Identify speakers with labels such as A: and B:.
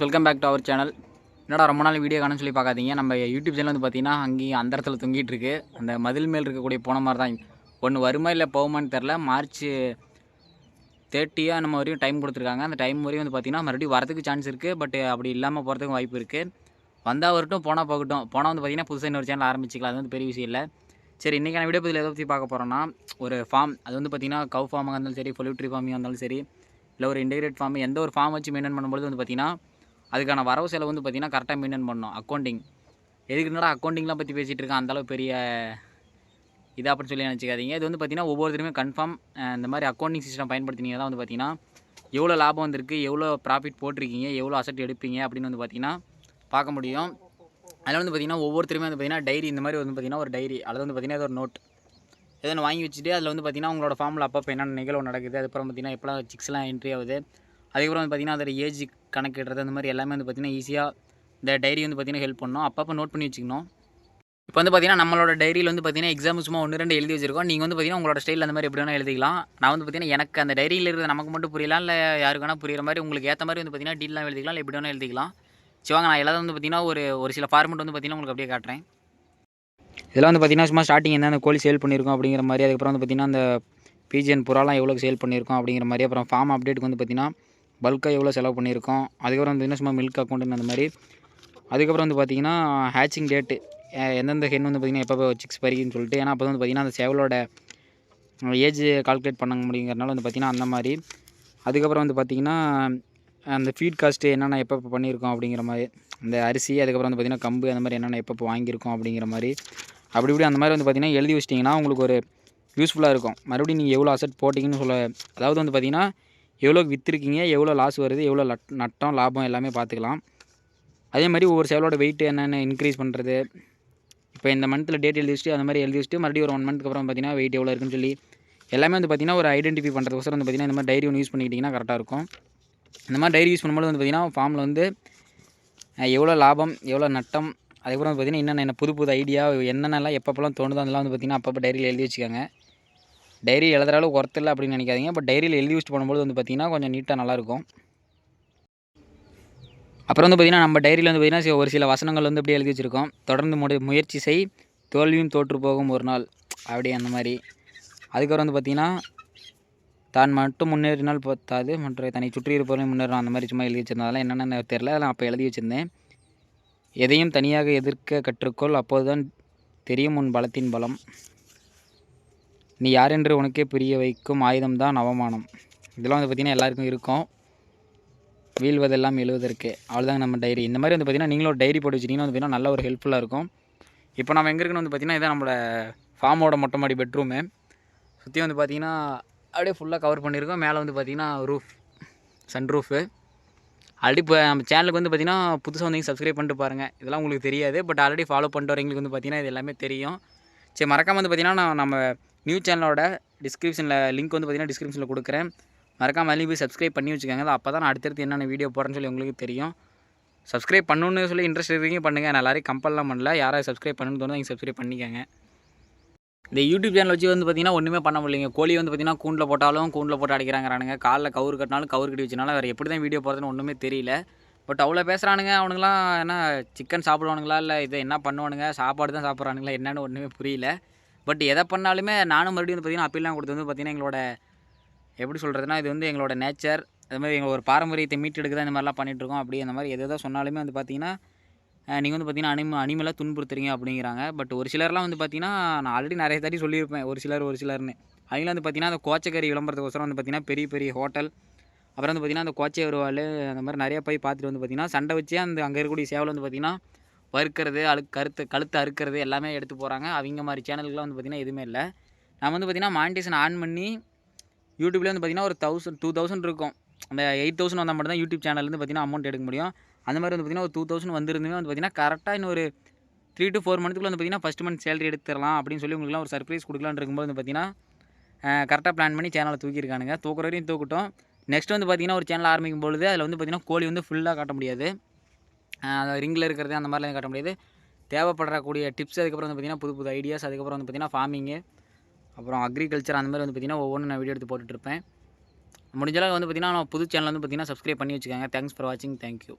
A: Welcome back to our channel என்னடா ரொம்ப நாள் வீடியோ காணும்னு சொல்லி பார்க்காதீங்க. நம்ம யூடியூப் சேனல் வந்து பார்த்தீங்கன்னா அங்கேயும் அந்த இடத்துல தொங்கிட்டு இருக்கு. அந்த மதில் மேல் இருக்கக்கூடிய போன மாதிரி தான் ஒன்று வருமா இல்லை போகுமான்னு தெரில மார்ச் தேர்ட்டியாக நம்ம வரையும் டைம் கொடுத்துருக்காங்க. அந்த டைம் வரையும் வந்து பார்த்தீங்கன்னா மறுபடியும் வரதுக்கு சான்ஸ் இருக்குது பட் அப்படி இல்லாமல் போகிறதுக்கும் வாய்ப்பு இருக்குது வந்தால் வரட்டும் போனால் போகட்டும். போனால் வந்து பார்த்தீங்கன்னா புதுசாக இன்னொரு சேனல் ஆரம்பிச்சிக்கலாம். அது வந்து பெரிய விஷயம் இல்லை. சரி இன்றைக்கான வீடியோ பதில் எதை பற்றி பார்க்க போகிறோன்னா ஒரு ஃபார்ம் அது வந்து பார்த்திங்கன்னா கவு ஃபார்மாக இருந்தாலும் சரி பொலியூட்ரி ஃபார்மியாக இருந்தாலும் சரி இல்லை ஒரு இன்டெகிரேட் ஃபார்ம் எந்த ஒரு ஃபார்ம் வச்சு மெயின்டைன் பண்ணும்போது வந்து பார்த்திங்கன்னா அதுக்கான வரவு செலவு வந்து பார்த்தீங்கன்னா கரெக்டாக மெயின்டைன் பண்ணணும். அக்கௌண்டிங் எதுக்கு என்னடா அக்கௌண்டிங்லாம் பற்றி பேசிகிட்டு இருக்கேன்? அந்தளவு பெரிய இதாக அப்படின்னு சொல்லி நினச்சிக்காதீங்க. இது வந்து பார்த்தீங்கன்னா ஒவ்வொருத்தருமே கன்ஃபார்ம் இந்த மாதிரி அக்கௌண்டிங் சிஸ்டம் பயன்படுத்தினீங்க தான் வந்து பார்த்தீங்கன்னா எவ்வளோ லாபம் வந்திருக்கு எவ்வளோ ப்ராஃபிட் போட்டிருக்கீங்க எவ்வளோ அசட் எடுப்பீங்க அப்படின்னு வந்து பார்த்திங்கன்னா பார்க்க முடியும். அதில் வந்து பார்த்தீங்கன்னா ஒவ்வொருத்தருமே வந்து பார்த்தீங்கன்னா டைரி இந்த மாதிரி வந்து பார்த்திங்கன்னா ஒரு டைரி அதில் வந்து பார்த்திங்கன்னா ஒரு நோட் ஏதோ ஒன்று வாங்கி வச்சுட்டு அதில் வந்து பார்த்தீங்கன்னா உங்களோட ஃபார்மில் அப்பப்போ என்னென்ன நிகழ்வு நடக்குது அதுக்கப்புறம் பார்த்தீங்கன்னா எப்போலாம் சிக்ஸ்லாம் என்ட்ரி ஆகுது அதுக்கப்புறம் வந்து பார்த்தீங்கன்னா அதோட ஏஜ் கணக்கிடுறது அந்த மாதிரி எல்லாமே வந்து பார்த்தீங்கன்னா ஈஸியாக இந்த டைரி வந்து பார்த்தீங்கன்னா ஹெல்ப் பண்ணோம் அப்பப்போ நோட் பண்ணி வச்சுக்கணும் இப்போ வந்து பார்த்தீங்கன்னா நம்மளோட டைரியில் வந்து பார்த்தீங்கன்னா எக்ஸாம் சும்மா ஒன்று ரெண்டு எழுதி வச்சிருக்கோம் நீங்கள் வந்து பார்த்தீங்கன்னா உங்களோட ஸ்டைல் அந்த மாதிரி எப்படி வேணால் எழுதிக்கலாம் நான் வந்து பார்த்தீங்கன்னா எனக்கு அந்த டைரியில் இருக்கிறது நமக்கு மட்டும் புரியலாம் இல்லை யாருக்கு வேணால் புரியுற மாதிரி உங்களுக்கு ஏற்ற மாதிரி வந்து பார்த்தீங்கன்னா டீலாம் எழுதிக்கலாம் இல்லை எப்படி வேணால் எழுதிக்கலாம் சிவாங்க நான் எல்லாரும் வந்து பார்த்திங்கன்னா ஒரு ஒரு சில ஃபார்மெட் வந்து பார்த்தீங்கன்னா உங்களுக்கு அப்படியே காட்டுறேன் இதெல்லாம் வந்து பார்த்தீங்கன்னா சும்மா ஸ்டார்டிங் என்ன அந்த கோழி சேல் பண்ணியிருக்கோம் அப்படிங்கிற மாதிரி அதுக்கப்புறம் வந்து பார்த்தீங்கன்னா அந்த பிஜிஎன் புறாலாம் எவ்வளோ சேல் பண்ணியிருக்கோம் அப்படிங்கிற மாதிரி அப்புறம் ஃபார்ம் அப்டேட்டுக்கு வந்து பார்த்தீங்கன்னா பல்காக எவ்வளோ செலவு பண்ணியிருக்கோம். அதுக்கப்புறம் வந்து சும்மா மில்க் அக்கௌண்ட்டுன்னு அந்த மாதிரி. அதுக்கப்புறம் வந்து பார்த்தீங்கன்னா ஹேச்சிங் டேட்டு எந்தெந்த ஹென் வந்து பார்த்திங்கன்னா எப்போ சிக்ஸ் பறிக்குன்னு சொல்லிட்டு ஏன்னா அப்போ வந்து பார்த்திங்கன்னா அந்த சேவலோட ஏஜ் கால்குலேட் பண்ண முடியுங்கிறனால வந்து பார்த்திங்கன்னா அந்த மாதிரி. அதுக்கப்புறம் வந்து பார்த்திங்கன்னா அந்த ஃபீட் காஸ்ட்டு என்னென்ன எப்போ பண்ணியிருக்கோம் அப்படிங்கிற மாதிரி அந்த அரிசி அதுக்கப்புறம் வந்து பார்த்திங்கன்னா கம்பு அந்த மாதிரி என்னென்ன எப்போ வாங்கியிருக்கோம் அப்படிங்கிற மாதிரி. அப்படி இப்படி அந்த மாதிரி வந்து பார்த்திங்கன்னா எழுதி வச்சிட்டிங்கன்னா உங்களுக்கு ஒரு யூஸ்ஃபுல்லாக இருக்கும். மறுபடியும் நீங்கள் எவ்வளோ அசட் போட்டிங்கன்னு சொல்ல அதாவது வந்து பார்த்திங்கன்னா எவ்வளோ விற்றுருக்கீங்க எவ்வளோ லாஸ் வருது எவ்வளோ நட்டம் லாபம் எல்லாமே பார்த்துக்கலாம். அதே மாதிரி ஒவ்வொரு சேவலோட வெயிட் என்னென்ன இன்க்ரீஸ் பண்ணுறது இப்போ இந்த மந்த்தில் டேட் எழுதி வச்சுட்டு அந்த மாதிரி எழுதி வச்சுட்டு மறுபடியும் ஒரு ஒன் மந்த்துக்கு அப்புறம் பார்த்தீங்கன்னா வெயிட் எவ்வளோ இருக்குன்னு சொல்லி எல்லாமே வந்து பார்த்திங்கன்னா ஒரு ஐடென்டிஃபை பண்ணுறதுக்கோசரம் வந்து பார்த்திங்கன்னா இந்த மாதிரி டைரி ஒன்று யூஸ் பண்ணிக்கிட்டிங்கன்னா கரெக்டாக இருக்கும். இந்த மாதிரி டைரி யூஸ் பண்ணும்போது வந்து பார்த்திங்கன்னா ஃபார்மில் வந்து எவ்வளோ லாபம் எவ்வளோ நட்டம் அதுக்கப்புறம் வந்து பார்த்திங்கன்னா என்னென்ன புது புது ஐடியா என்னென்னலாம் எப்பப்போலாம் தோணுதோ அதெல்லாம் வந்து பார்த்திங்கன்னா அப்பப்போ டைரியில் எழுதி வச்சுக்கோங்க. டைரி எழுதுற அளவுக்கு ஒர்த் இல்லை அப்படின்னு நினைக்காதீங்க. பட் டைரியில் எழுதி வச்சுட்டு பண்ணும்போது வந்து பார்த்திங்கன்னா கொஞ்சம் நீட்டாக நல்லாயிருக்கும். அப்புறம் வந்து பார்த்திங்கன்னா நம்ம டைரியில் வந்து பார்த்திங்கன்னா ஒரு சில வசனங்கள் வந்து அப்படியே எழுதி வச்சுருக்கோம். தொடர்ந்து முடி முயற்சி செய் தோல்வியும் தோற்று போகும் ஒரு நாள். அப்படி அந்த மாதிரி. அதுக்கப்புறம் வந்து பார்த்திங்கன்னா தான் மட்டும் முன்னேறினால் பத்தாது மற்ற தன்னை சுற்றி இருப்பவரையும் முன்னேறணும். அந்த மாதிரி சும்மா எழுதி வச்சிருந்தேன் என்னென்ன தெரில அதெல்லாம் அப்போ எழுதி வச்சுருந்தேன். எதையும் தனியாக எதிர்க்க கற்றுக்கொள் அப்போதுதான் தெரியும் உன் பலத்தின் பலம். நீ யார் என்று உனக்கே புரிய வைக்கும் ஆயுதம்தான் அவமானம். இதெல்லாம் வந்து பார்த்திங்கன்னா எல்லாருக்கும் இருக்கும். வீழ்வதெல்லாம் எழுவதற்கு. அவ்வளோதாங்க நம்ம டைரி. இந்த மாதிரி வந்து பார்த்திங்கன்னா நீங்களும் டைரி போட்டு வச்சிட்டிங்கன்னா வந்து பார்த்திங்கன்னா நல்ல ஒரு ஹெல்ப்ஃபுல்லாக இருக்கும். இப்போ நம்ம எங்கே இருக்குன்னு வந்து பார்த்திங்கன்னா இதான் நம்மளோட ஃபார்மோட மொட்டை மாடி பெட்ரூமு சுற்றி வந்து பார்த்திங்கன்னா அப்படியே ஃபுல்லாக கவர் பண்ணியிருக்கோம். மேலே வந்து பார்த்திங்கன்னா ரூஃப் சன் ரூஃபு ஆல்ரெடி இப்போ நம்ம சேனலுக்கு வந்து பார்த்திங்கன்னா புதுசாக வந்து சப்ஸ்கிரைப் பண்ணிட்டு பாருங்கள் இதெல்லாம் உங்களுக்கு தெரியாது. பட் ஆல்ரெடி ஃபாலோ பண்ணிட்டு வரவங்களுக்கு வந்து பார்த்திங்கன்னா இது எல்லாமே தெரியும். சரி மறக்காமல் வந்து பார்த்திங்கன்னா நான் நம்ம நியூ சேனலோட டிஸ்கிரிப்ஷனில் லிங்க் வந்து பார்த்திங்கன்னா டிஸ்கிரிப்ஷனில் கொடுக்குறேன். மறக்காம அதுலேயும் போய் சப்ஸ்கிரைப் பண்ணி வச்சுக்கோங்க. அப்போ தான் நான் அடுத்தடுத்து என்னென்ன வீடியோ போடுறேன்னு சொல்லி உங்களுக்கு தெரியும். சப்ஸ்கிரைப் பண்ணணுன்னு சொல்லி இன்ட்ரெஸ்ட் இருக்கீங்க பண்ணுங்கள் நான் எல்லாரையும் கம்பல்லாம் பண்ணல. யாராவது சப்ஸ்கிரைப் பண்ணணும்னு தோணும் நீங்கள் சப்ஸ்கிரைப் பண்ணிக்கோங்க. இந்த யூடியூப் சேனல் வச்சு வந்து பார்த்திங்கன்னா ஒன்றுமே பண்ண முடியலைங்க. கோழி வந்து பார்த்திங்கன்னா கூண்டில் போட்டாலும் கூண்டில் போட்டு அடிக்கிறாங்கிறானுங்க. காலில் கவுறு கட்டினாலும் கவுரு கட்டி வச்சுனாலும் வேறு எப்படி தான் வீடியோ போகிறதுன்னு ஒன்றுமே தெரியல. பட் அவ்வளோ பேசுகிறானுங்க அவனுங்களாம் என்ன சிக்கன் சாப்பிடுவானுங்களா? இல்லை இதை என்ன பண்ணுவானுங்க? சாப்பாடு தான் சாப்பிட்றானுங்களா? என்னென்னு ஒன்றுமே புரியல. பட் எதை பண்ணாலுமே நானும் மறுபடியும் வந்து பார்த்திங்கன்னா அப்பீல்லாம் கொடுத்து வந்து பார்த்திங்கன்னா எங்களோட எப்படி சொல்கிறதுனா இது வந்து எங்களோட நேச்சர் அது மாதிரி எங்கள் ஒரு பாரம்பரியத்தை மீட்டெடுக்க தான் இந்த மாதிரிலாம் பண்ணிகிட்ருக்கோம் இருக்கோம். அப்படி அந்த மாதிரி எது சொன்னாலுமே வந்து பார்த்திங்கன்னா நீங்கள் வந்து பார்த்தீங்கன்னா அனிம அனிமலாக துன்புறுத்துறீங்க அப்படிங்கிறாங்க. பட் ஒரு சிலர்லாம் வந்து பார்த்திங்கன்னா நான் ஆல்ரெடி நிறைய தாட்டி சொல்லியிருப்பேன். ஒரு சிலர் ஒரு சிலர்னு. அவங்களும் வந்து பார்த்தீங்கன்னா அந்த கோச்சக்கறி விளம்பரத்துக்கோசரம் வந்து பார்த்தீங்கன்னா பெரிய பெரிய ஹோட்டல் அப்புறம் வந்து பார்த்தீங்கன்னா அந்த கோச்சை வருவாள் அந்த மாதிரி நிறைய போய் பார்த்துட்டு வந்து பார்த்தீங்கன்னா சண்டை வச்சு அந்த அங்கே இருக்கக்கூடிய சேவல் வந்து பார்த்தீங்கன்னா வறுக்கிறது அழு கருத்து கழுத்து அறுக்கிறது எல்லாமே எடுத்து போகிறாங்க அவங்க மாதிரி சேனல்கள்லாம் வந்து பார்த்திங்கன்னா எதுவுமே இல்லை. நான் வந்து பார்த்திங்கன்னா மானிட்டேஷன் ஆன் பண்ணி யூடியூப்லேயே வந்து பார்த்தீங்கன்னா ஒரு தௌசண்ட் டூ தௌசண்ட் இருக்கும். அந்த எயிட் தௌசண்ட் வந்தால் மட்டும் தான் யூடியூப் சேனல்லேருந்து பார்த்திங்கன்னா அமௌண்ட் எடுக்க முடியும். அந்த மாதிரி வந்து பார்த்தீங்கன்னா ஒரு டூ தௌசண்ட் வந்திருந்துமே வந்து பார்த்தீங்கன்னா கரெக்டாக இன்னும் ஒரு த்ரீ டு ஃபோர் மந்த்துக்குள்ள வந்து பார்த்தீங்கன்னா ஃபஸ்ட் மந்த் சேலரி எடுத்துடலாம் அப்படின்னு சொல்லி உங்களுக்குலாம் ஒரு சர்ப்ரைஸ் கொடுக்கலான்னு இருக்கும்போது வந்து பார்த்தீங்கன்னா கரெக்டாக பிளான் பண்ணி சேனலை தூக்கியிருக்கானுங்க. தூக்குற வரையும் தூக்கட்டும். நெக்ஸ்ட் வந்து பார்த்தீங்கன்னா ஒரு சேனல் ஆரம்பிக்கும் பொழுது அதில் வந்து பார்த்தீங்கன்னா கோழி வந்து ஃபுல்லாக காட்ட முடியாது. ரிங்கில் இருக்கிறது அந்த மாதிரிலாம் காட்ட முடியாது. தேவைப்படக்கூடிய டிப்ஸ் அதுக்கப்புறம் வந்து பார்த்திங்கன்னா புது புது ஐடியாஸ் அதுக்கப்புறம் வந்து பார்த்திங்கன்னா ஃபார்மிங்கு அப்புறம் அக்ரிகல்ச்சர் அந்த மாதிரி வந்து பார்த்திங்கன்னா ஒவ்வொன்றும் நான் வீடியோ எடுத்து போட்டுட்ருப்பேன் முடிஞ்சளவு வந்து பார்த்திங்கன்னா நான் புது சேனல் வந்து பார்த்திங்கன்னா சப்ஸ்கிரைப் பண்ணி வச்சுக்கோங்க. தேங்க்ஸ் ஃபார் வாட்சிங் தேங்க்யூ